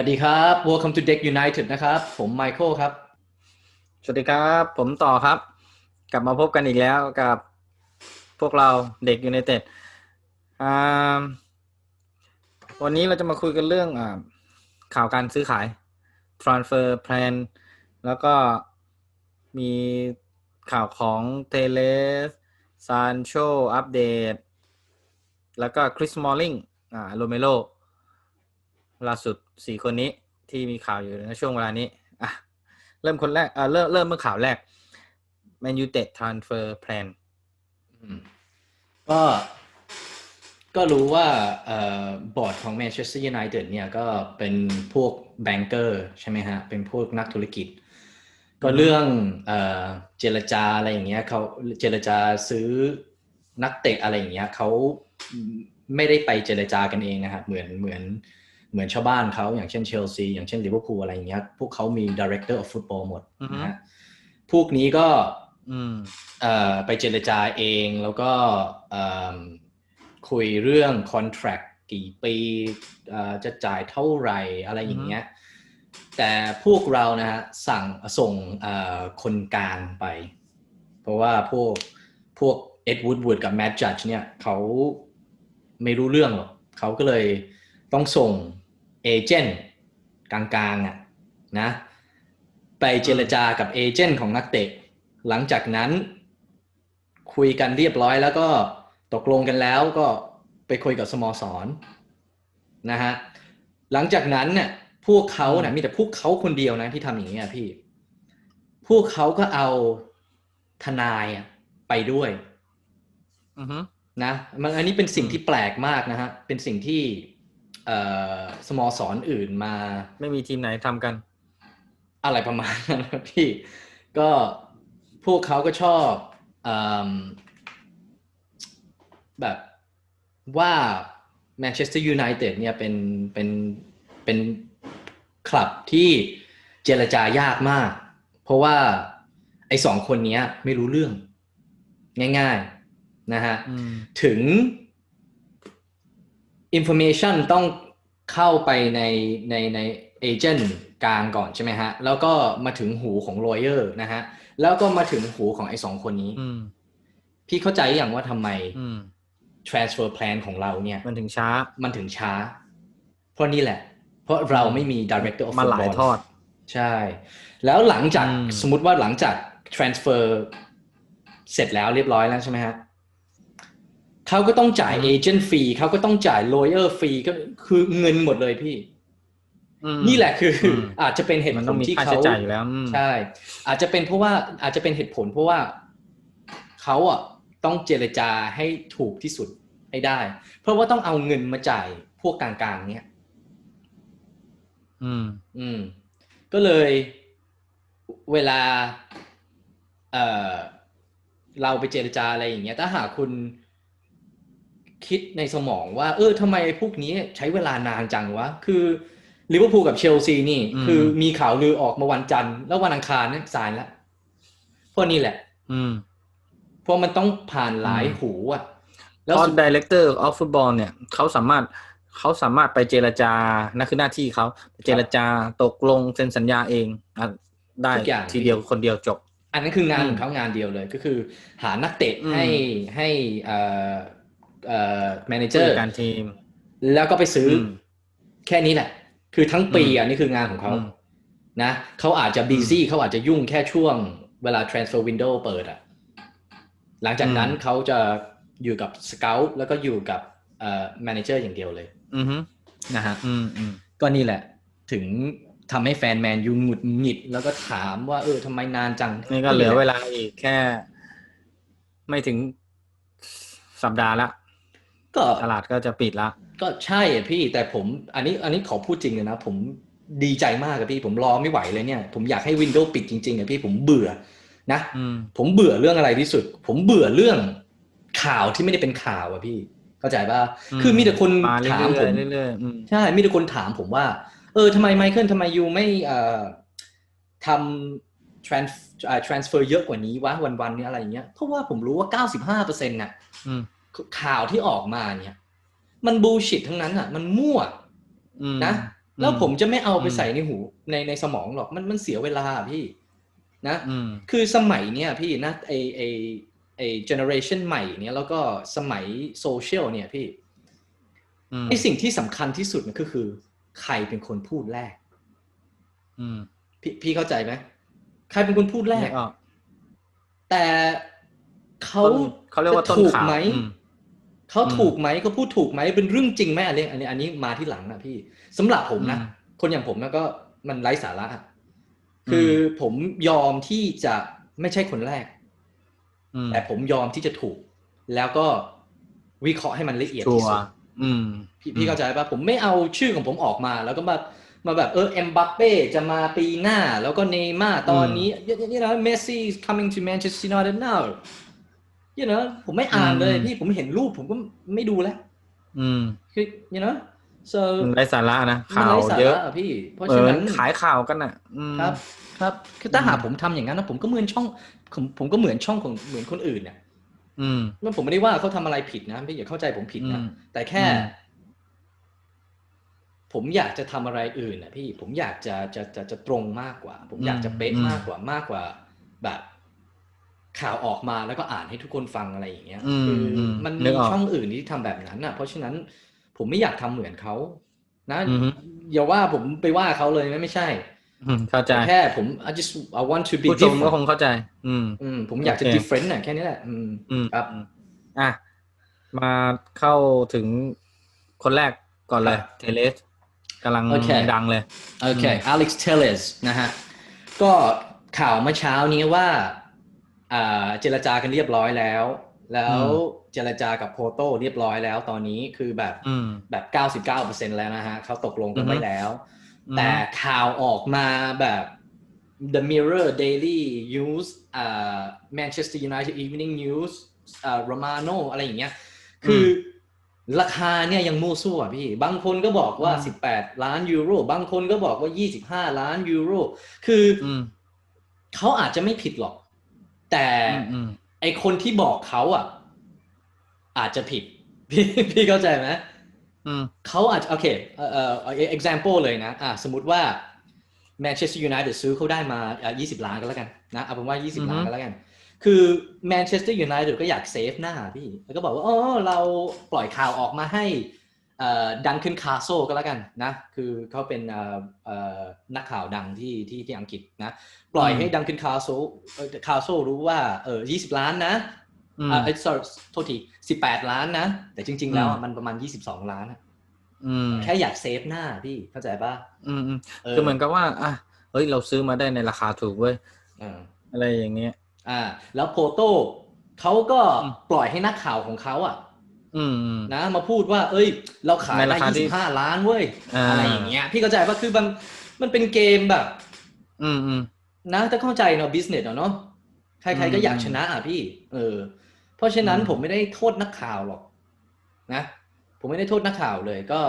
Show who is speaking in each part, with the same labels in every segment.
Speaker 1: วัสดีครับ Welcome to Deck United นะครับ ผมไมเคิลครับ
Speaker 2: สวัสดีครับ ผมต่อครับ กลับมาพบกันอีกแล้วกับพวกเราเด็กยู i นเต็ดวันนี้เราจะมาคุยกันเรื่องอข่าวการซื้อขาย transfer plan แล้วก็มีข่าวของเทเลสซานโชอัปเดต แล้วก็คริสมอลลิงอ่าโรเมโล ล่าสุดสี่คนนี้ที่มีข่าวอยู่ในช่วงเวลานี้อะเริ่มคนแรกเออเริ่มเริ่มเมื่อข่าวแรก Man U เตะ transfer plan
Speaker 1: ก็ก็รู้ว่าเอ่อบอร์ดของ Manchester United เนี่ยก็เป็นพวกแบงเกอร์ใช่ไหมฮะ เป็นพวกนักธุรกิจ ก็เรื่องเอ่อเจรจาอะไรอย่างเงี้ยเขาเจรจาซื้อนักเตะอะไรอย่างเงี้ยเขาไม่ได้ไปเจรจากันเองนะครับเหมือนเหมือน เหมือนชาวบ้านเขาอย่างเช่นเชลซีอย่างเช่นลิเวอร์พูลอะไรอย่างเงี้ยพวกเขามี director of football หมดนะฮะพวกนี้ก็
Speaker 2: อืม
Speaker 1: เอ่อไปเจรจาเองแล้วก็เอิ่มคุยเรื่อง contract กี่ปีเอ่อจะจ่ายเท่าไหร่อะไรอย่างเงี้ยแต่พวกเรานะฮะสั่งส่งเอ่อคนกลางไป เพราะว่าพวกพวกเอ็ดวูดวูดกับแม d จัดเนี่ยเขาไม่รู้เรื่องหรอกเขาก็เลย ต้องส่งเอเจนต์กลางๆอะนะไปเจรจากับเอเจนต์ของนักเตะ หลังจากนั้น คุยกันเรียบร้อยแล้วก็ตกลงกันแล้วก็ไปคุยกับสโมสรนะฮะหลังจากนั้นเนี่ยพวกเขาเนี่ยมีแต่พวกเขาคนเดียวนะที่ทำอย่างนี้ยพี่ พวกเขาก็เอาทนายอะไปด้วย
Speaker 2: อือฮึ
Speaker 1: นะมันอันนี้เป็นสิ่งที่แปลกมากนะฮะเป็นสิ่งที่เอ่อ สโมสรออื่นมา
Speaker 2: ไม่มีทีมไหนทำกัน
Speaker 1: อะไรประมาณนั้นนะพี่ ก็พวกเขาก็ชอบอมแบบว่าแมนเชสเตอร์ยูไนเต็ดเนี่ยเป็นเป็นเป็นคลับที่เจรจายากมาก เพราะว่าไอ้สองคนเนี้ยไม่รู้เรื่อง ง่าย ๆ นะฮะ
Speaker 2: อืม
Speaker 1: ถึง information ต้องเข้าไปในในในเอเจนต์กลางก่อนใช่ไหมฮะ แล้วก็มาถึงหูของ lawyer นะฮะ แล้วก็มาถึงหูของไอ้สองคนนี้
Speaker 2: อืม
Speaker 1: พี่เข้าใจอย่างว่าทำไม
Speaker 2: อืม
Speaker 1: transfer plan ของเราเนี่ย
Speaker 2: มันถึงช้า
Speaker 1: มันถึงช้า เพราะนี่แหละ เพราะเราไม่มี director of
Speaker 2: มาหลาย
Speaker 1: football
Speaker 2: ทอด
Speaker 1: ใช่ แล้วหลังจาก
Speaker 2: อืม
Speaker 1: สมมติว่าหลังจาก transfer เสร็จแล้วเรียบร้อยแล้วใช่ไหมฮะ เขาก็ต้องจ่ายเอเจนต์ฟรีเขาก็ต้องจ่าย lawyer ฟรีก็คือเงินหมดเลยพี่
Speaker 2: อืม
Speaker 1: นี่แหละคืออ
Speaker 2: ม
Speaker 1: อาจจะเป็นเหตุ
Speaker 2: มัน
Speaker 1: ผ
Speaker 2: ต้อ
Speaker 1: ล
Speaker 2: งมี
Speaker 1: ที่
Speaker 2: ค่า
Speaker 1: เขา
Speaker 2: ใช้จ่ายอยู่แล้วอืม
Speaker 1: ใช่ อาจจะเป็นเพราะว่าอาจจะเป็นเหตุผลเพราะว่าเขาอะต้องเจรจาให้ถูกที่สุดให้ได้ เพราะว่าต้องเอาเงินมาจ่ายพวกกลางๆ เนี้ย
Speaker 2: อืม
Speaker 1: อืม ก็เลยเวลา เอ่อ เราไปเจรจาอะไรอย่างเงี้ย ถ้าหากคุณ คิดในสมองว่า เออทำไมพวกนี้ใช้เวลานานจังวะ คือลิเวอร์พูลกับเชลซีนี่
Speaker 2: อืม
Speaker 1: คือมีข่าวลือออกมาวันจันทร์แล้ววันอังคารเนี่ยสายแล้วเพราะนี่แหละ
Speaker 2: อืม
Speaker 1: เพราะมันต้องผ่านหลาย
Speaker 2: อืม
Speaker 1: หูอะ
Speaker 2: เพราะ director of football เนี่ยเขาสามารถเขาสามารถไปเจรจานั่นคือหน้าที่เขาเจรจาตกลงเซ็นสัญญาเองอะได้
Speaker 1: ทุกอย่าง
Speaker 2: ทีเดียวคนเดียวจบ
Speaker 1: อันนั้นคืองาน
Speaker 2: อืม
Speaker 1: ของเขางานเดียวเลยก็คือ หานักเตะ
Speaker 2: อืม
Speaker 1: ให้ให้ เอ่อเอ่อแมเนเจอ
Speaker 2: ผู้
Speaker 1: ร์
Speaker 2: จัดการทีม
Speaker 1: แล้วก็ไปซื้ออ
Speaker 2: ม
Speaker 1: แค่นี้แหละ คือทั้งปีอะนี่คืองานของเขา
Speaker 2: อืม
Speaker 1: นะเขาอาจจะบีซี่เขาอาจจะยุ่งแค่ช่วงเวลา transfer window เปิดอะหลังจากนั้น
Speaker 2: อืม
Speaker 1: เขาจะอยู่กับสเกลแล้วก็อยู่กับเอ่อแมเนเจอร์อย่างเดียวเลย
Speaker 2: อือฮึ
Speaker 1: นะฮะ
Speaker 2: อืมอืม
Speaker 1: ก็นี่แหละ ถึงทำให้แฟนแมนยูหงุดหงิด แล้วก็ถามว่าเออทำไมนานจัง
Speaker 2: นี่ก็เหลือเวลาอีกแค่ ไม่ถึงสัปดาห์ละ
Speaker 1: ก็
Speaker 2: ตลาดก็จะปิดละ
Speaker 1: ก็ใช่อะพี่แต่ผมอันนี้อันนี้ขอพูดจริงเลยนะ ผมดีใจมากอะพี่ผมรอไม่ไหวเลยเนี่ย ผมอยากให้วินโดว์ปิดจริงๆอะพี่ผมเบื่อนะ
Speaker 2: อืม
Speaker 1: ผมเบื่อเรื่องอะไรที่สุด ผมเบื่อเรื่องข่าวที่ไม่ได้เป็นข่าวอะพี่ เข้าใจป่ะคือมีแต่คน
Speaker 2: มาเรื่
Speaker 1: ถามผม
Speaker 2: อยๆเรื่อยๆอืม
Speaker 1: ใช่ มีแต่คนถามผมว่า เออทำไมไมเคิลทำไมยูไม่เอ่อทำ trans อ่า transfer เยอะกว่านี้วะวันๆนี้อะไรอย่างเงี้ย เพราะว่าผมรู้ว่า 95%น่ะ
Speaker 2: อืม
Speaker 1: ข่าวที่ออกมาเนี่ย มันบูชิตทั้งนั้นอะ มันมั่ว
Speaker 2: อืม
Speaker 1: นะแล้วผมจะไม่เอาไป
Speaker 2: อืม
Speaker 1: ใส่ในหูในในสมองหรอกมันมันเสียเวลาพี่ นะ
Speaker 2: อืม
Speaker 1: คือสมัยเนี้ยพี่นะไอไอไอเจเนอเรชันใหม่เนี้ยแล้วก็สมัยโซเชียลเนี่ยพี่
Speaker 2: อืม
Speaker 1: ไอสิ่งที่สำคัญที่สุดมันก็คือ ใครเป็นคนพูดแรก
Speaker 2: อืม
Speaker 1: พี่พี่เข้าใจไหมใครเป็นคนพูดแรก
Speaker 2: นึกออก
Speaker 1: แต่ เขา
Speaker 2: ต้นเขาเรียกว่าต้น
Speaker 1: จะถูก
Speaker 2: ข่าว
Speaker 1: ไหม
Speaker 2: อืม
Speaker 1: เขา
Speaker 2: อืม
Speaker 1: ถูกไหมเขาพูดถูกไหมเป็นเรื่องจริงไหมอันนี้อันนี้อันนี้มาที่หลังนะพี่สำหรับผมนะ
Speaker 2: อืม
Speaker 1: คนอย่างผมนะก็มันไร้สาระอะคือผมยอมที่จะไม่ใช่คนแรก
Speaker 2: อืม
Speaker 1: แต่ผมยอมที่จะถูก แล้วก็วิเคราะห์ให้มันละเอียด
Speaker 2: ชั
Speaker 1: ที่
Speaker 2: ว
Speaker 1: สุด
Speaker 2: ร์อืม
Speaker 1: พี่พี่เข้าใจป่ะผมไม่เอาชื่อของผมออกมา แล้วก็มามาแบบเออเอ็มบัปเป้จะมาปีหน้า แล้วก็เนย์ม่าร์ตอนนี้ you you know Messi is coming to Manchester United now you know ผมไม่อ่านเลย
Speaker 2: อืม
Speaker 1: พี่ผมเห็นรูปผมก็ไม่ดูแล้ว
Speaker 2: อืม
Speaker 1: คือ you know so
Speaker 2: มันไร้สาระนะ
Speaker 1: มัน
Speaker 2: ข่าว
Speaker 1: ไร้สา
Speaker 2: เยอะ
Speaker 1: ระอะพี่ เพราะ
Speaker 2: เอ
Speaker 1: ฉะ
Speaker 2: อ
Speaker 1: นั้น
Speaker 2: ขายข่าวกันอะอืม
Speaker 1: ครับ ครับ คือถ้า
Speaker 2: อืม
Speaker 1: หากผมทำอย่างนั้นนะผมก็เหมือนช่อง ผมผมก็เหมือนช่องของเหมือนคนอื่นเนี่ย
Speaker 2: อืม
Speaker 1: นั่นผมไม่ได้ว่าเขาทำอะไรผิดนะพี่อย่าเข้าใจผมผิดนะ
Speaker 2: อืม
Speaker 1: แต่แค่
Speaker 2: อืม
Speaker 1: ผมอยากจะทำอะไรอื่นนะพี่ผมอยากจะจะจะจะตรงมากกว่า ผมอยากจะเป๊ะมากกว่ามากกว่าแบบ ข่าวออกมาแล้วก็อ่านให้ทุกคนฟังอะไรอย่างเงี้ย
Speaker 2: อืม
Speaker 1: คืออ
Speaker 2: ม
Speaker 1: มัน
Speaker 2: นึ
Speaker 1: มี
Speaker 2: กออก
Speaker 1: ช่องอื่นที่ทำแบบนั้นอะ เพราะฉะนั้นผมไม่อยากทำเหมือนเขานะ
Speaker 2: อือฮึ
Speaker 1: อย่าว่าผมไปว่าเขาเลยไม่ไม่ใช่
Speaker 2: อืมเข้าใจ
Speaker 1: แต่แค่ผม I just I want to be
Speaker 2: ผู้ชมก็
Speaker 1: different
Speaker 2: คงเข้าใจ อืม
Speaker 1: อืมผมอยากจะ
Speaker 2: โอเค
Speaker 1: different น่ะแค่นี้แหละ อืม
Speaker 2: อืม
Speaker 1: ครับ
Speaker 2: อืมอะมาเข้าถึงคนแรกก่อนเลย
Speaker 1: ครับ
Speaker 2: เทเลสกำลัง
Speaker 1: โอเค
Speaker 2: ดังเลย
Speaker 1: โอเคอเล็กซ์เทเลสนะฮะ ก็ข่าวเมื่อเช้านี้ว่าอ่า เจรจากันเรียบร้อยแล้ว แล้วเจรจากับโพโตเรียบร้อยแล้วตอนนี้คือแบบ
Speaker 2: อืม
Speaker 1: แบบ99%แล้วนะฮะเขาตกลงกัน
Speaker 2: อือฮึ
Speaker 1: ไว้แล้ว
Speaker 2: อือฮึ
Speaker 1: แต่ข่าวออกมาแบบ The Mirror Daily News อ่า Manchester United Evening News อ่า Romano อะไรอย่างเงี้ย คืออราคาเนี่ยยังมั่วซั่วพี่ บางคนก็บอกว่า
Speaker 2: อืม
Speaker 1: 18 ล้านยูโร บางคนก็บอกว่า 25 ล้านยูโร คืออ
Speaker 2: อืม
Speaker 1: เขาอาจจะไม่ผิดหรอก แต่
Speaker 2: อืมอืม
Speaker 1: ไอคนที่บอกเขาอะ อาจจะผิด พี่พี่เข้าใจไหม
Speaker 2: อืม
Speaker 1: เขาอาจจะโอเคเอ่อเอ่อ example เลยนะอะสมมติว่า Manchester United ซื้อเขาได้มาอะ20 ล้านก็แล้วกันนะเอาเป็นว่า
Speaker 2: อือฮึ
Speaker 1: 20 ล้านก็แล้วกัน คือ Manchester United ก็อยากเซฟหน้าพี่ แล้วก็บอกว่าอ๋อเราปล่อยข่าวออกมาให้ ดังขึ้นคาโซก็แล้วกันนะ คือเขาเป็นเอ่อเอ่อนักข่าวดังที่ที่ที่อังกฤษนะ ปล่อยให้ดังขึ้นคาโซคาโซรู้ว่าเออ20ล้านนะ
Speaker 2: อืม
Speaker 1: อ่าเอ้ย sorry โทษที18ล้านนะ แต่จริง ๆ แล้ว
Speaker 2: อื
Speaker 1: อะ
Speaker 2: ม
Speaker 1: มันประมาณ22ล้านอะ
Speaker 2: อืม
Speaker 1: แค่อยากเซฟหน้าพี่เข้าใจป่ะ
Speaker 2: อืมอืมคือเหมือนกับว่าอะเฮ้ยเราซื้อมาได้ในราคาถูกเว้ย
Speaker 1: เออ
Speaker 2: อะไรอย่างเงี้ย
Speaker 1: อ่า แล้วโพโต้เขาก็
Speaker 2: อืม
Speaker 1: ปล่อยให้นักข่าวของเขาอะ
Speaker 2: อืมอืม
Speaker 1: นะมาพูดว่า เอ้ย เราขาย
Speaker 2: ใน
Speaker 1: ได้
Speaker 2: ราคาที่
Speaker 1: 25ล้านเว้ย
Speaker 2: อ่า
Speaker 1: อะไรอย่างเงี้ย พี่เข้าใจป่ะคือมันมันเป็นเกมแบบ
Speaker 2: อืมอืม
Speaker 1: นะถ้าเข้าใจเนาะ business อะเนาะใครๆก็
Speaker 2: อืม
Speaker 1: อยากชนะอะพี่ เออ เพราะฉะนั้น
Speaker 2: อืม
Speaker 1: ผมไม่ได้โทษนักข่าวหรอก นะ ผมไม่ได้โทษนักข่าวเลยก็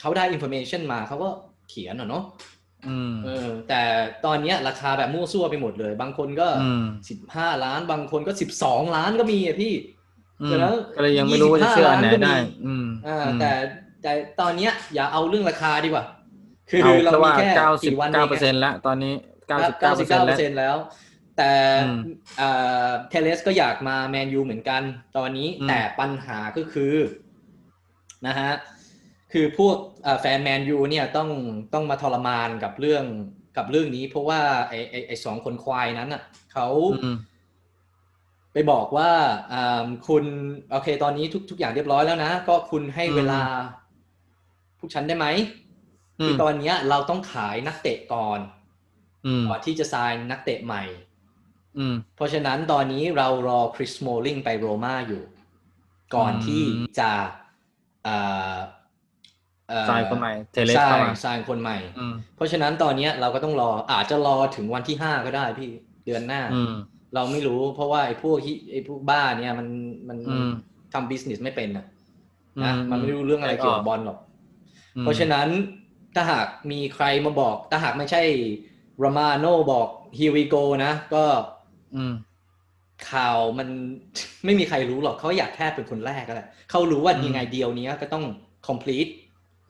Speaker 1: เขาได้ information มาเขาก็เขียนอะเนาะ
Speaker 2: อืม
Speaker 1: เออ แต่ตอนเนี้ยราคาแบบมั่วซั่วไปหมดเลย บางคนก็
Speaker 2: อืม
Speaker 1: สิบห้าล้าน บางคนก็สิบสองล้านก็มีอะพี่
Speaker 2: อืม
Speaker 1: เดี๋ยวนะ
Speaker 2: ก็เลยยังไม่รู้ว่าจะเชื่ออันไหน
Speaker 1: 25ล้านก็มี
Speaker 2: ได้ อืม
Speaker 1: อ่า
Speaker 2: อืม
Speaker 1: แต่แต่ตอนเนี้ย อย่าเอาเรื่องราคาดีกว่า คือ
Speaker 2: เอา
Speaker 1: เรา
Speaker 2: แค่
Speaker 1: มี
Speaker 2: ว่า
Speaker 1: แค่
Speaker 2: เก้าสิบ
Speaker 1: กี่วัน
Speaker 2: เก้า
Speaker 1: เอ
Speaker 2: เปอร์
Speaker 1: ง
Speaker 2: เซ็นต์แล้วตอนนี้เก้าสิบ
Speaker 1: เก้า
Speaker 2: เก้าเป
Speaker 1: สิ
Speaker 2: อบร์เซ็น
Speaker 1: เก้า
Speaker 2: ต์
Speaker 1: เปอ
Speaker 2: แล้ว
Speaker 1: ร์เซ็นต์แล้ว แต่
Speaker 2: อืม
Speaker 1: อ่าเทเลสก็อยากมาแมนยูเหมือนกัน ตอนนี้
Speaker 2: อืม
Speaker 1: แต่ปัญหาก็คือนะฮะคือพวกอ่าแฟนแมนยูเนี่ยต้องต้องมาทรมานกับเรื่องกับเรื่องนี้ เพราะว่าไอไอไอสองคนควายนั้นอะเขา
Speaker 2: อืม
Speaker 1: ไปบอกว่าอ่าคุณโอเค ตอนนี้ทุกทุกอย่างเรียบร้อยแล้วนะ ก็คุณให้
Speaker 2: อืม
Speaker 1: เวลาพวกฉันได้ไหม
Speaker 2: อื
Speaker 1: คือ
Speaker 2: ม
Speaker 1: ตอนเนี้ย เราต้องขายนักเตะก่อน
Speaker 2: อืม
Speaker 1: ก่อนที่จะ sign นักเตะใหม่
Speaker 2: อืม
Speaker 1: เพราะฉะนั้นตอนนี้เรารอคริสโมลิงไปโรม่าอยู่ ก่อน
Speaker 2: อืม
Speaker 1: ที่จะอ่าเอ่อ
Speaker 2: สายคนใหม่เทเลส
Speaker 1: ใช่
Speaker 2: เข้ามา
Speaker 1: สายคนใหม่
Speaker 2: อืม
Speaker 1: เพราะฉะนั้นตอนเนี้ยเราก็ต้องรออาจจะรอถึงวันที่ห้าก็ได้พี่เดือนหน้า
Speaker 2: อืม
Speaker 1: เราไม่รู้ เพราะว่าไอ้พวกที่ไอ้พวกบ้าเนี่ยมันมัน
Speaker 2: อืม
Speaker 1: ทำบิสเนสไม่เป็นนะ
Speaker 2: อื
Speaker 1: นะมันไม่รู้เรื่องอะไรเกี่ยวกับบอลหรอก
Speaker 2: อืม
Speaker 1: เพราะฉะนั้นถ้าหากมีใครมาบอก ถ้าหากไม่ใช่รามาโนบอก here we go นะ ก็
Speaker 2: อืม
Speaker 1: ข่าวมันไม่มีใครรู้หรอกเขาอยากแค่เป็นคนแรกก็แหละเขารู้ว่า
Speaker 2: อืม
Speaker 1: ยังไงเดียวนี้ก็ต้อง complete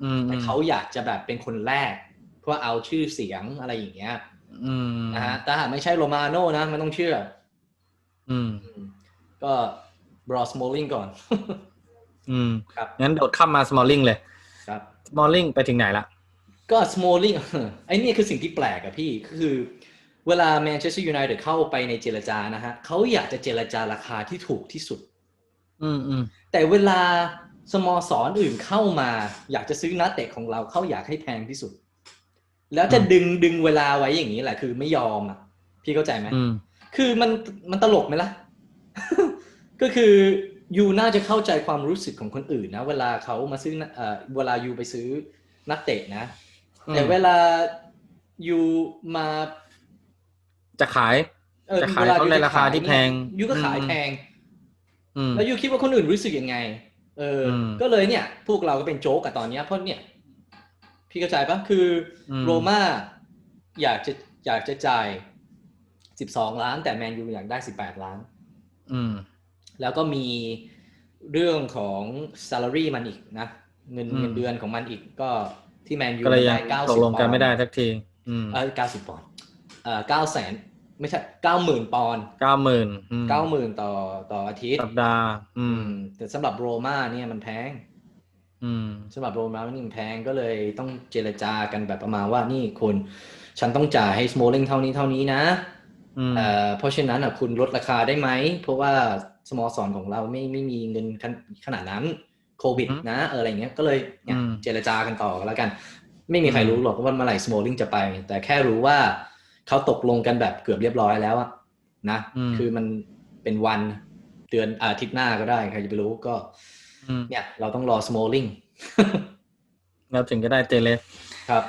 Speaker 2: อืม
Speaker 1: แต่เขาอยากจะแบบเป็นคนแรก เพื่อเอาชื่อเสียงอะไรอย่างเงี้ย
Speaker 2: อืม
Speaker 1: นะฮะแต่หากไม่ใช่โรมาโน่นะมันต้องเชื่อ
Speaker 2: อืม
Speaker 1: อืมก็บรอสโมลิงก่อน
Speaker 2: อืม
Speaker 1: ครับ
Speaker 2: งั้นโดดข้ามมา smalling เลย
Speaker 1: ครับ
Speaker 2: smalling ไปถึงไหนละ
Speaker 1: ก็ smalling ไอ้นี่คือสิ่งที่แปลกอะพี่คือ เวลาแมนเชสเตอร์ยูไนเต็ดเข้าไปในเจรจานะฮะเขาอยากจะเจรจาราคาที่ถูกที่สุด
Speaker 2: อืมอืม
Speaker 1: แต่เวลาสโมสรอื่นเข้ามา อยากจะซื้อนักเตะของเราเขาอยากให้แพงที่สุด แล้วจะดึงดึงเวลาไว้อย่างนี้แหละ คือไม่ยอมอะ พี่เข้าใจไหม
Speaker 2: อืม
Speaker 1: คือมันมันตลกไหมล่ะ ก็คือยูน่าจะเข้าใจความรู้สึกของคนอื่นนะ เวลาเขามาซื้อนะเอ่อเวลายูไปซื้อนักเตะนะ แต่เวลายูมา
Speaker 2: จะขาย
Speaker 1: ออ
Speaker 2: จะขาย
Speaker 1: วล
Speaker 2: เขาในราคา
Speaker 1: ยูจะ
Speaker 2: ที่แพง
Speaker 1: ยูก็ขาย
Speaker 2: อืม
Speaker 1: แพง
Speaker 2: อืม
Speaker 1: แล้วยูคิดว่าคนอื่นรู้สึกยังไง เอออ
Speaker 2: ม
Speaker 1: ก็เลยเนี่ย พวกเราก็เป็นโจ๊กกับตอนเนี้ยเพราะเนี่ย พี่เข้าใจปะคืออ
Speaker 2: ม
Speaker 1: โรม่าอยากจะอยากจะจ่ายสิบสองล้าน แต่แมนยูอยากได้สิบแปดล้าน
Speaker 2: อืม
Speaker 1: แล้วก็มีเรื่องของ salary มันอีกนะ เงิน
Speaker 2: อืม
Speaker 1: เงินเดือนของมันอีกก็ที่แมนยู
Speaker 2: ก็เลยยัง
Speaker 1: ได้เก้า
Speaker 2: ต
Speaker 1: สิ
Speaker 2: ก
Speaker 1: บ
Speaker 2: ลงกันไม่ได้สักทีอืม
Speaker 1: เออเก้าสิบปอนด์เออเก้าแสนไม่ใช่เก้าหมื่นปอนด์
Speaker 2: เก้าหมื่น
Speaker 1: เก้าหมื่นต่อต่ออาทิตย์
Speaker 2: สัปดาห์ อืม
Speaker 1: แต่สำหรับโรม่าเนี่ยมันแพง
Speaker 2: อืม
Speaker 1: สำหรับโรม่านี่มันแพงก็เลยต้องเจรจากันแบบประมาณว่านี่คุณ ฉันต้องจ่ายให้สโมลิงเท่านี้เท่านี้นะ
Speaker 2: อืม
Speaker 1: เอ่อเพราะฉะนั้นอะคุณลดราคาได้ไหม เพราะว่าสโมสรของเราไม่ไม่มีเงินขนขนาดนั้นโควิด
Speaker 2: อืม
Speaker 1: นะเอออะไรเงี้ยก็เลยเนี่ย
Speaker 2: อืม
Speaker 1: เจรจากันต่อกันแล้วกัน ไม่มีใคร
Speaker 2: อืม
Speaker 1: รู้หรอกว่าเมื่อไหร่สโมลิงจะไป แต่แค่รู้ว่าเขาตกลงกันแบบเกือบเรียบร้อยแล้วอะนะ
Speaker 2: อืม
Speaker 1: คือมันเป็นวันเดือนอาทิตย์หน้าก็ได้ใครจะไปรู้ก็
Speaker 2: อืม
Speaker 1: เนี่ย เราต้องรอสโมลิง
Speaker 2: แล้วถึงจะได้เจเลส
Speaker 1: ครับ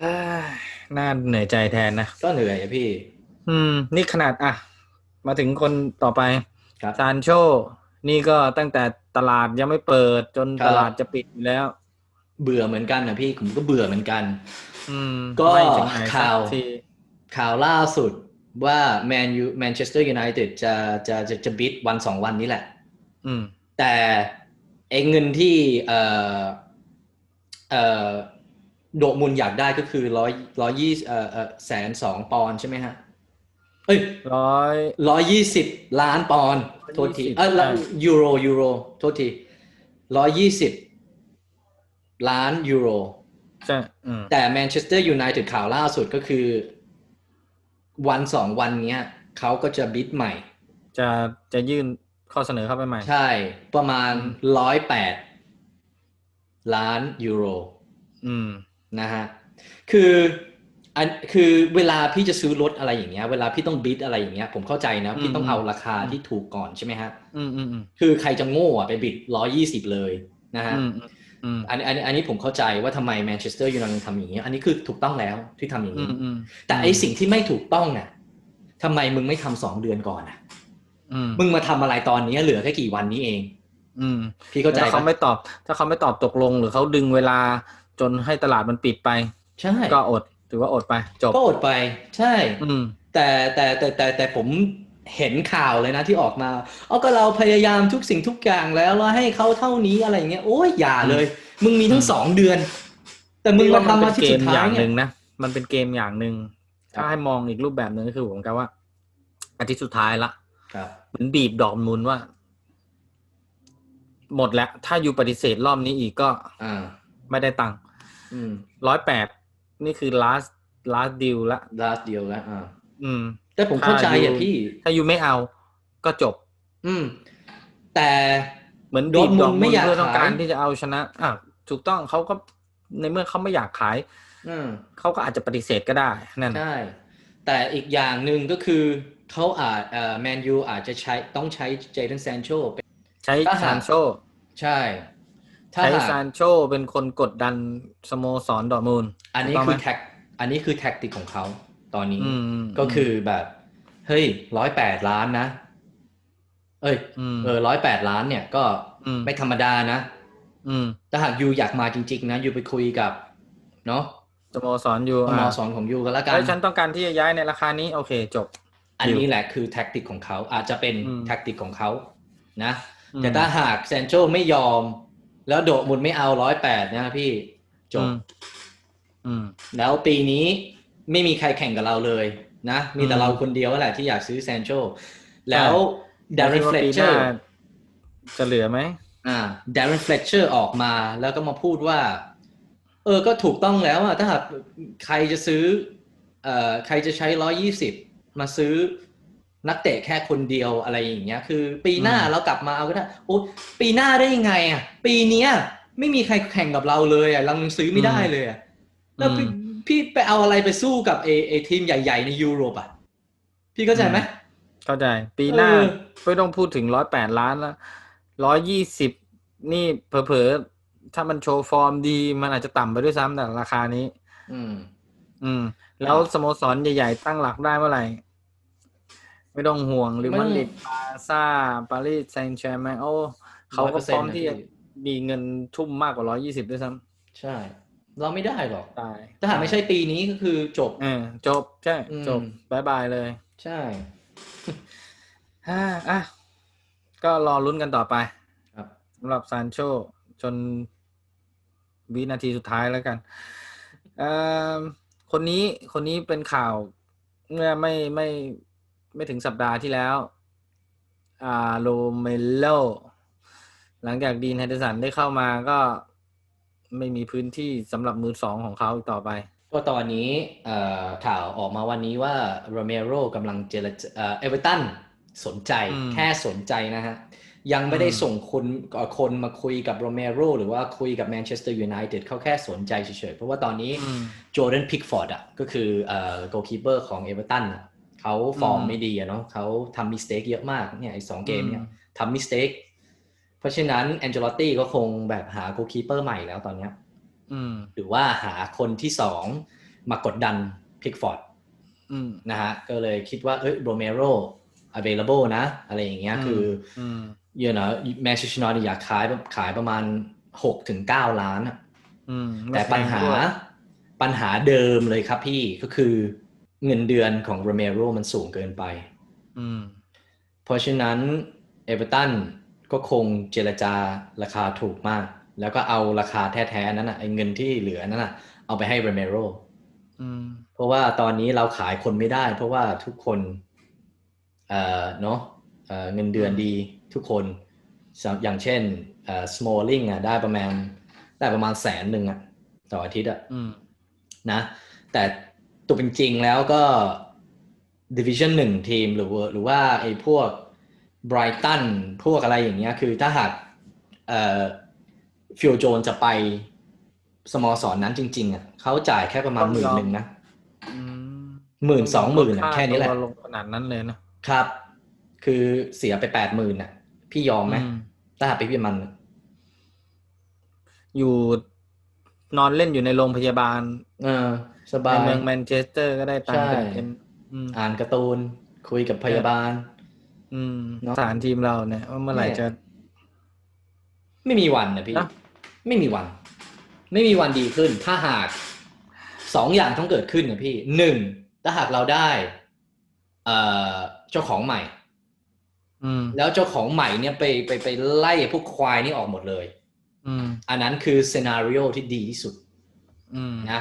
Speaker 2: เอ้ยน่าเหนื่อยใจแทนนะ
Speaker 1: ก็เหนื่อยอะพี่
Speaker 2: อืม นี่ขนาดอะ มาถึงคนต่อไป
Speaker 1: ครับ
Speaker 2: ซานโช นี่ก็ตั้งแต่ตลาดยังไม่เปิดจน
Speaker 1: ครับ
Speaker 2: ตลาดจะปิดอยู่แล้ว
Speaker 1: เบื่อเหมือนกันนะพี่ผมก็เบื่อเหมือนกัน
Speaker 2: อืม
Speaker 1: ก็
Speaker 2: ไม่ถึงไหนสั
Speaker 1: ข่าว
Speaker 2: ที
Speaker 1: ข่าวล่าสุดว่าแมนยูแมนเชสเตอร์ยูไนเต็ดจะจะจะจะบิดวันสองวันนี้แหละ
Speaker 2: อืม
Speaker 1: แต่ ไอ้เงินที่เอ่อเอ่อโดมุนอยากได้ก็คือร้อยร้อยยี่เอ่อเอ่อแสนสองปอนด์ใช่ไหมฮะ เอ้ย
Speaker 2: ร้อย
Speaker 1: ร้อยยี่สิบล้านปอนด์โทษที
Speaker 2: 120
Speaker 1: เออ
Speaker 2: ใช่
Speaker 1: ยูโรยูโรโทษทีร้อยยี่สิบล้านยูโร
Speaker 2: ใช่อืม
Speaker 1: แต่แมนเชสเตอร์ยูไนเต็ดข่าวล่าสุดก็คือ วันสองวันเนี้ยเขาก็จะบิดใหม่
Speaker 2: จะจะยื่น ข้อเสนอเข้าไปใหม่
Speaker 1: ใช่ ประมาณร้อยแปดล้านยูโร
Speaker 2: อืม
Speaker 1: นะฮะ คืออันคือเวลาพี่จะซื้อรถอะไรอย่างเงี้ย เวลาพี่ต้องบิดอะไรอย่างเงี้ย ผมเข้าใจนะ พี่ต้อง
Speaker 2: อืม
Speaker 1: เอาราคาที่ถูกก่อนใช่ไหมฮะ
Speaker 2: อืมอืมอืม
Speaker 1: คือใครจะโง่อะไปบิดร้อยี่สิบเลยนะฮะ
Speaker 2: อืมอืม
Speaker 1: อันอันอันนี้ผมเข้าใจว่าทำไมแมนเชสเตอร์ยูไนเต็ดทำอย่างนี้ อันนี้คือถูกต้องแล้วที่ทำอย่าง
Speaker 2: อื
Speaker 1: นี้
Speaker 2: มอืม
Speaker 1: แต่ไอสิ่งที่ไม่ถูกต้องน่ะทำไมมึงไม่ทำสองเดือนก่อนอะ
Speaker 2: อื ม
Speaker 1: มึงมาทำอะไรตอนนี้เหลือแค่กี่วันนี้เอง
Speaker 2: อืม
Speaker 1: พี่เข้าใจ
Speaker 2: ถ้าเขา
Speaker 1: ปะ
Speaker 2: ไม่ตอบ ถ้าเขาไม่ตอบตกลงหรือเขาดึงเวลาจนให้ตลาดมันปิดไป
Speaker 1: ใช่
Speaker 2: ก็อด ถือว่าอดไป จบ
Speaker 1: ก็อดไป ใช่
Speaker 2: อืม
Speaker 1: แต่แต่แต่แต่แต่ผมเห็นข่าวเลยนะที่ออกมาเอาก็เราพยายามทุกสิ่งทุกอย่างแล้วแล้วให้เขาเท่านี้อะไรอย่างเงี้ยโอ้ยอย่าเลย มึงมีทั้ง
Speaker 2: อืม
Speaker 1: สองเดือน แต่มึงมาทำมาที่
Speaker 2: เก
Speaker 1: สุ
Speaker 2: ม
Speaker 1: ดท้า
Speaker 2: อยย่างห
Speaker 1: เนี่
Speaker 2: นึ่
Speaker 1: ย
Speaker 2: งนะมันเป็นเกมอย่างหนึ่ง
Speaker 1: ครับ
Speaker 2: ถ้าให้มองอีกรูปแบบหนึ่งก็คือผมกะว่าอาทิตย์สุดท้ายละ
Speaker 1: ครับ
Speaker 2: เหมือนบีบดอกมูลว่า หมดแล้ว ถ้าอยู่ปฏิเสธรอบนี้อีกก็
Speaker 1: อ่า
Speaker 2: ไม่ได้ตังค์
Speaker 1: อืม
Speaker 2: ร้อยแปดนี่คือ last last deal ละ
Speaker 1: last deal แล้วอ่า
Speaker 2: อืม
Speaker 1: แต่ผมเข้าใจ
Speaker 2: ถ้าอยู่
Speaker 1: อะพี่
Speaker 2: ถ้าอยู่ไม่เอาก็จบ
Speaker 1: อืม แต่
Speaker 2: เหมือนบีบ
Speaker 1: ด
Speaker 2: ด
Speaker 1: อ
Speaker 2: อกก
Speaker 1: มูลไม่
Speaker 2: มูล
Speaker 1: อยาก
Speaker 2: เพื่อต้องการ
Speaker 1: ขาย
Speaker 2: ที่จะเอาชนะอะถูกต้องเขาก็ในเมื่อเขาไม่อยากขาย
Speaker 1: อืม
Speaker 2: เขาก็อาจจะปฏิเสธก็ได้นั่น
Speaker 1: ใช่แต่อีกอย่างหนึ่งก็คือ เขาอาจเอ่อแมนยูอาจจะใช้ต้องใช้เจดันแซนโชเป็น
Speaker 2: ใช้
Speaker 1: ถ้าหาก
Speaker 2: ซานโช
Speaker 1: ใช่ถ้า
Speaker 2: ใช้
Speaker 1: หาก
Speaker 2: ซานโชเป็นคนกดดันสโมสรดอร์ทมูล
Speaker 1: อันนี้
Speaker 2: ถูกต้อง
Speaker 1: คือ
Speaker 2: ไหม
Speaker 1: แท็กอันนี้คือแท็กติกของเขาตอนนี้
Speaker 2: อืม
Speaker 1: ก็คือแบบ เฮ้ยร้อยแปดล้านนะ เอ้ย
Speaker 2: ม
Speaker 1: เออร้อยแปดล้านเนี่ยก็
Speaker 2: อืม
Speaker 1: ไม่ธรรมดานะ
Speaker 2: อืม
Speaker 1: ถ้าหากยูอยากมาจริง ๆ นะยูไปคุยกับ เนาะ
Speaker 2: สโมสรอยู่
Speaker 1: สโมสรของยูกันละกั
Speaker 2: แล้
Speaker 1: น
Speaker 2: วฉันต้องการที่จะย้ายในราคานี้ โอเค จบ
Speaker 1: อันนี้แหละคือแท็กติกของเขาอาจจะเป็น
Speaker 2: อืม
Speaker 1: แท็กติกของเขานะ
Speaker 2: อืม
Speaker 1: แต่ถ้าหากแซนโชไม่ยอม แล้วโดดมุนไม่เอาร้อยแปดนะพี่จบ
Speaker 2: อืมอืม
Speaker 1: แล้วปีนี้ไม่มีใครแข่งกับเราเลยนะ มีแต่
Speaker 2: อืม
Speaker 1: เราคนเดียวแหละที่อยากซื้อแซนโชแล้วด a ร r น
Speaker 2: คิ
Speaker 1: เฟ
Speaker 2: ว่า
Speaker 1: ล
Speaker 2: ปี
Speaker 1: เช
Speaker 2: ห
Speaker 1: อ
Speaker 2: น้า
Speaker 1: ร์
Speaker 2: จะเหลือไหม
Speaker 1: อ่าด a ร r นเฟลเชอร์ออกมาแล้วก็มาพูดว่า เออก็ถูกต้องแล้วอะถ้าหากใครจะซื้อ เอ่อใครจะใช้ร้อยี่สิบ มาซื้อนักเตะแค่คนเดียวอะไรอย่างเงี้ย คือ ปีหน้า
Speaker 2: อืม
Speaker 1: เรากลับมาเอาก็ได้โอ้ปีหน้าได้ยังไงอะปีเนี้ยไม่มีใครแข่งกับเราเลยอะเรายังซื้อไม่ได้เลยอะแล้วพี่พี่ไปเอาอะไรไปสู้กับเอเอทีมใหญ่ ๆ ในยุโรปอะพี่เข้าใจไหม
Speaker 2: เข้าใจ ปีหน้า
Speaker 1: เออ
Speaker 2: ไม่ต้องพูดถึงร้อยแปดล้านแล้วร้อยยี่สิบนี่เผลอๆถ้ามันโชว์ฟอร์มดี มันอาจจะต่ำไปด้วยซ้ำแต่ราคานี้
Speaker 1: อืม
Speaker 2: อืม แล้วสโมสรใหญ่ ๆ ตั้งหลักได้เมื่อไหร่ ไม่ต้องห่วงหรือ
Speaker 1: ไม่
Speaker 2: มาดริดบาร์ซ่าปารีสแซงต์แชร์แมงโอ้เขาก็พร้อม
Speaker 1: 100%
Speaker 2: ที่จะมีเงินทุ่มมากกว่าร้อยี่สิบด้วยซ้
Speaker 1: ใช่ เราไม่ได้หรอกำ
Speaker 2: ตาย
Speaker 1: ถ้าหากไม่ใช่ปีนี้ก็คือจบ
Speaker 2: เออจบใช่
Speaker 1: อืม
Speaker 2: จบบายบายเลย
Speaker 1: ใช่
Speaker 2: อ่าอะก็รอลุ้นกันต่อไป
Speaker 1: ครับ
Speaker 2: สำหรับซานโชจนวินาทีสุดท้ายแล้วกันเอ่อคนนี้คนนี้เป็นข่าวเมื่อไม่ไม่ ไม่ถึงสัปดาห์ที่แล้วอ่าโรเมโลหลังจากดีนไฮเดอร์สันได้เข้ามาก็ไม่มีพื้นที่สำหรับมือสองของเขาอีกต่อไป
Speaker 1: ก็ตอนนี้เอ่อข่าวออกมาวันนี้ว่าโรเมโรกำลังเจรจาเอ่อเอเวอร์ตันสนใจ
Speaker 2: อืม
Speaker 1: แค่สนใจนะฮะ ยังไม่ได้
Speaker 2: อืม
Speaker 1: ส่งคนเอ่อคนมาคุยกับโรเมโรหรือว่าคุยกับแมนเชสเตอร์ยูไนเต็ดเขาแค่สนใจเฉยๆ เพราะว่าตอนนี้
Speaker 2: อืม
Speaker 1: โจเดนพิกฟอร์ดอะก็คือเอ่อโกลคีเปอร์ของเอเวอร์ตันอะ เขาฟอร์ม
Speaker 2: อืม
Speaker 1: ไม่ดีอะเนาะเขาทำมิสเทคเยอะมากเนี่ยไอ้สองเกมเนี่ย
Speaker 2: อืม
Speaker 1: ทำมิสเทคเพราะฉะนั้นแอนเจลอตตี้ก็คงแบบหาโกลคีเปอร์ใหม่แล้วตอนเนี้ย
Speaker 2: อืม
Speaker 1: หรือว่าหาคนที่สองมากดดันพิกฟอร์ด
Speaker 2: อืม
Speaker 1: นะฮะก็เลยคิดว่าเอ้ยโรเมโร available นะ อะไรอย่างเงี้ยคือ
Speaker 2: อืม
Speaker 1: you know แมนเชสเตอร์ยูไนเต็ดอยากขายขายประมาณ6ถึง9ล้านอะ
Speaker 2: อืม
Speaker 1: แต่ปัญหา
Speaker 2: ไม่แพงด้วย
Speaker 1: ปัญหาเดิมเลยครับพี่ก็คือ เงินเดือนของโรเมโรมันสูงเกินไป
Speaker 2: อืม
Speaker 1: เพราะฉะนั้นเอเวอร์ตันก็คงเจรจาราคาถูกมาก แล้วก็เอาราคาแท้ๆนั้นนะไอ้เงินที่เหลือนั้นนะเอาไปให้โรเมโร
Speaker 2: อืม
Speaker 1: เพราะว่าตอนนี้เราขายคนไม่ได้ เพราะว่าทุกคนเอ่อเนาะเอ่อเงินเดือนดีทุกคนสำอย่างเช่นเอ่อ smalling อะได้ประมาณได้ประมาณแสนหนึ่งอะต่ออาทิตย์อะ
Speaker 2: อืม
Speaker 1: นะ แต่ ตัวเป็นจริงแล้วก็ Division หนึ่งทีมหรือว่าหรือว่าไอ้พวก Brighton พวกอะไรอย่างเงี้ย คือถ้าหากเอ่อฟิลโจนจะไปสโมสรนั้นจริง ๆอะเขาจ่ายแค่ประมาณ
Speaker 2: ต้อง
Speaker 1: หมื่น
Speaker 2: ยอม
Speaker 1: หนึ่งนะ
Speaker 2: อืม
Speaker 1: หมื่นสองหมื่นอะ
Speaker 2: ค่า
Speaker 1: แค่นี้แหละ
Speaker 2: ตัวลงขนาดนั้นเลยนะ
Speaker 1: ครับ คือเสียไปแปดหมื่นอะ พี่ยอมไหม
Speaker 2: อืม
Speaker 1: ถ้าหากไปพี่มัน
Speaker 2: อยู่นอนเล่นอยู่ในโรงพยาบาล
Speaker 1: เออ ส
Speaker 2: ใน
Speaker 1: บาย
Speaker 2: เมืองแมนเชสเตอร์ก็ได้ตังค์
Speaker 1: ใช่
Speaker 2: เป็นอืม
Speaker 1: อ่านการ์ตูน คุยกับพยาบาล
Speaker 2: อืม
Speaker 1: เนอะ
Speaker 2: สถานทีมเราเนี่ยว่าเมื่อไหร่
Speaker 1: เนี่ย
Speaker 2: จะ
Speaker 1: ไม่มีวันนะพี่
Speaker 2: นะ
Speaker 1: ไม่มีวัน ไม่มีวันดีขึ้น ถ้าหากสองอย่างต้องเกิดขึ้นนะพี่หนึ่งถ้าหากเราได้ เอ่อเจ้าของใหม่
Speaker 2: อืม
Speaker 1: แล้วเจ้าของใหม่เนี่ยไปไปไปไล่พวกควายนี่ออกหมดเลย
Speaker 2: อืม
Speaker 1: อันนั้นคือซีนารีโอที่ดีที่สุด
Speaker 2: อืม
Speaker 1: นะ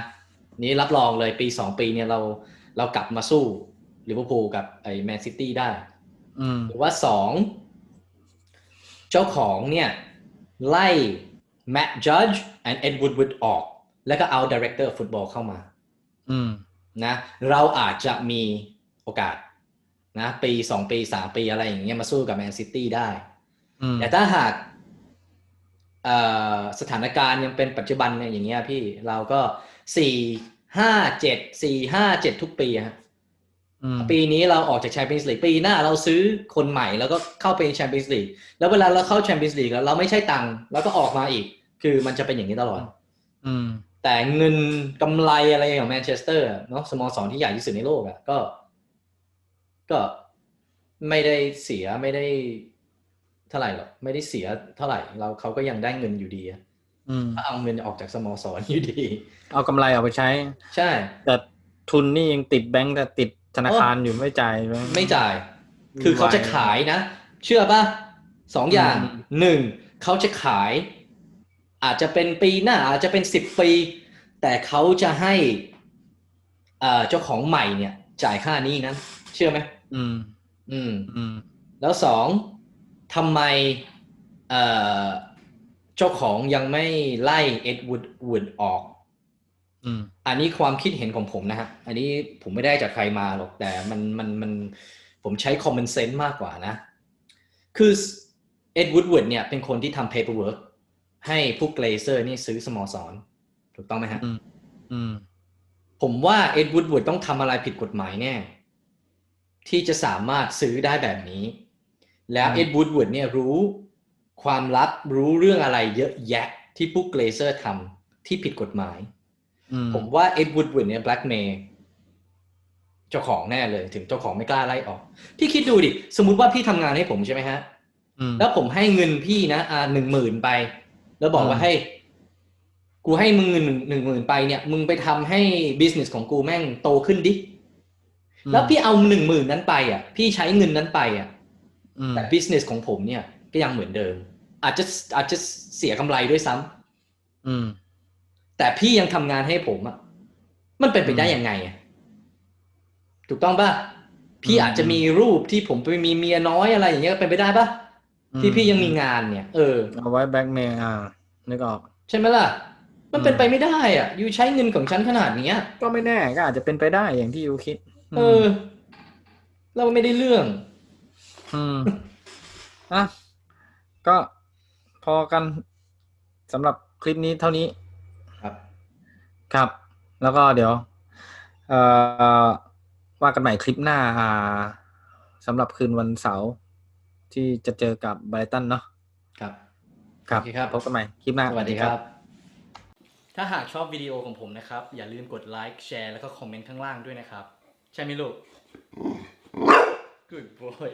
Speaker 1: นี้รับรองเลยปีสองปีเนี่ยเราเรากลับมาสู้ลิเวอร์พูลกับไอ้แมนซิตี้ได้
Speaker 2: อืม
Speaker 1: หรือว่าสองเจ้าของเนี่ยไล่แม t จัดจ์ and เอ็ดวูดวูดออก แล้วก็เอาดีเรคเตอร์ฟุตบอลเข้ามา
Speaker 2: อืม
Speaker 1: นะ เราอาจจะมีโอกาสนะปีสองปีสามปีอะไรอย่างเงี้ยมาสู้กับแมนซิตี้ได้
Speaker 2: อืม
Speaker 1: แต่ถ้าหากเอ่อสถานการณ์ยังเป็นปัจจุบันเนี่ยอย่างเงี้ยพี่เราก็ สี่ห้าเจ็ดสี่ห้าเจ็ดทุกปีฮะ
Speaker 2: อืม
Speaker 1: ปีนี้เราออกจากแชมเปี้ยนส์ลีกปีหน้าเราซื้อคนใหม่แล้วก็เข้าไปแชมเปี้ยนส์ลีกแล้วเวลาเราเข้าแชมเปี้ยนส์ลีกแล้วเราไม่ใช่ตังค์แล้วก็ออกมาอีก คือมันจะเป็นอย่างนี้ตลอด
Speaker 2: อืม
Speaker 1: แต่เงินกำไรอะไรของแมนเชสเตอร์อะเนาะสโมสรที่ใหญ่ที่สุดในโลกอะก็ ก็ไม่ได้เสียไม่ได้เท่าไหร่หรอกไม่ได้เสียเท่าไหร่ เราเขาก็ยังได้เงินอยู่ดีอะ
Speaker 2: อืม
Speaker 1: ถ้าเอาเงินออกจากสโมสรอยู่ดี
Speaker 2: เอากำไรออกไปใช้
Speaker 1: ใช่
Speaker 2: แต่ทุนนี่ยังติดแบงก์แต่ติดธนาคารอยู่ไม่จ่าย
Speaker 1: ไม่จ่าย คือเขาจะขายนะ เชื่อป่ะสองอย่าง
Speaker 2: อืม
Speaker 1: หนึ่งเขาจะขาย อาจจะเป็นปีหน้าอาจจะเป็นสิบปี แต่เขาจะให้เอ่อเจ้าของใหม่เนี่ย จ่ายค่านี้นะเชื่อไหม
Speaker 2: อืม
Speaker 1: อืม
Speaker 2: อืม
Speaker 1: แล้วสองทำไม เอ่อ เจ้าของยังไม่ไล่เอ็ดวูดวูดออก
Speaker 2: อืม
Speaker 1: อันนี้ความคิดเห็นของผมนะฮะ อันนี้ผมไม่ได้จากใครมาหรอก แต่มันมันมันผมใช้ common sense มากกว่านะ คือเอ็ดวูดวูดเนี่ยเป็นคนที่ทำ paperwork ให้พวกเกรเซอร์นี่ซื้อสโมสร ถูกต้องไหมฮะ
Speaker 2: อืมอืม
Speaker 1: ผมว่าเอ็ดวูดวูดต้องทำอะไรผิดกฎหมายแน่ที่จะสามารถซื้อได้แบบนี้ แล้ว
Speaker 2: อืม
Speaker 1: เอ็ดวูดวูดเนี่ยรู้ ความลับรู้เรื่องอะไรเยอะแยะที่พวกเกรเซอร์ทำที่ผิดกฎหมาย
Speaker 2: อืม
Speaker 1: ผมว่าเอ็ดวูดวูดเนี่ยแบล็กเมย์เจ้าของแน่เลย ถึงเจ้าของไม่กล้าไล่ออก พี่คิดดูดิ สมมุติว่าพี่ทำงานให้ผมใช่ไหมฮะ
Speaker 2: อืม
Speaker 1: แล้วผมให้เงินพี่นะอ่าหนึ่งหมื่นไป แล้วบอกว่า
Speaker 2: อืม
Speaker 1: ให้ยกูให้มึงเงินหนึ่งหนึ่งหมื่นไปเนี่ย มึงไปทำให้บิสเนสของกูแม่งโตขึ้นดิ แล้วพี่เอาหนึ่งหมื่นนั้นไป อะ พี่ใช้เงินนั้นไปอะ
Speaker 2: อืม
Speaker 1: แต่บิสเนสของผมเนี่ย ก็ยังเหมือนเดิม อาจจะอาจจะเสียกำไรด้วยซ้ำ
Speaker 2: อืม
Speaker 1: แต่พี่ยังทำงานให้ผมอะมันเป็นไปได้
Speaker 2: อืม
Speaker 1: ยังไงอะถูกต้องป่ะพี่
Speaker 2: อืม
Speaker 1: อาจจะมีรูปที่ผมไปมีเมียน้อยอะไร อย่างเงี้ยเป็นไปได้ป่ะที่พี่ยังมีงานเนี่ย เออ
Speaker 2: เอาไว้แบ็กเมย์อ่านึกออก
Speaker 1: ใช่ไหมล่ะ มันเป็น
Speaker 2: อืม
Speaker 1: ไปไม่ได้อะอยู่ใช้เงินของฉันขนาดเนี้ย
Speaker 2: ก็ไม่แน่ก็อาจจะเป็นไปได้อย่างที่ยูคิด
Speaker 1: เออ เราไม่ได้เรื่อง
Speaker 2: อืมอะ ก็พอกันสำหรับคลิปนี้เท่านี้
Speaker 1: ครับ
Speaker 2: ครับ แล้วก็เดี๋ยว เอ่อว่ากันใหม่คลิปหน้าอ่าสำหรับคืนวันเสาร์ที่จะเจอกับไบรตันเนาะ
Speaker 1: ครับ
Speaker 2: ครับ
Speaker 1: โอเคครับ
Speaker 2: พบกันใหม่คลิปหน้า
Speaker 1: สวัสดีครับ ถ้าหากชอบวิดีโอของผมนะครับ อย่าลืมกดไลค์แชร์แล้วก็คอมเมนต์ข้างล่างด้วยนะครับ ใช่ไหมลูก Good boy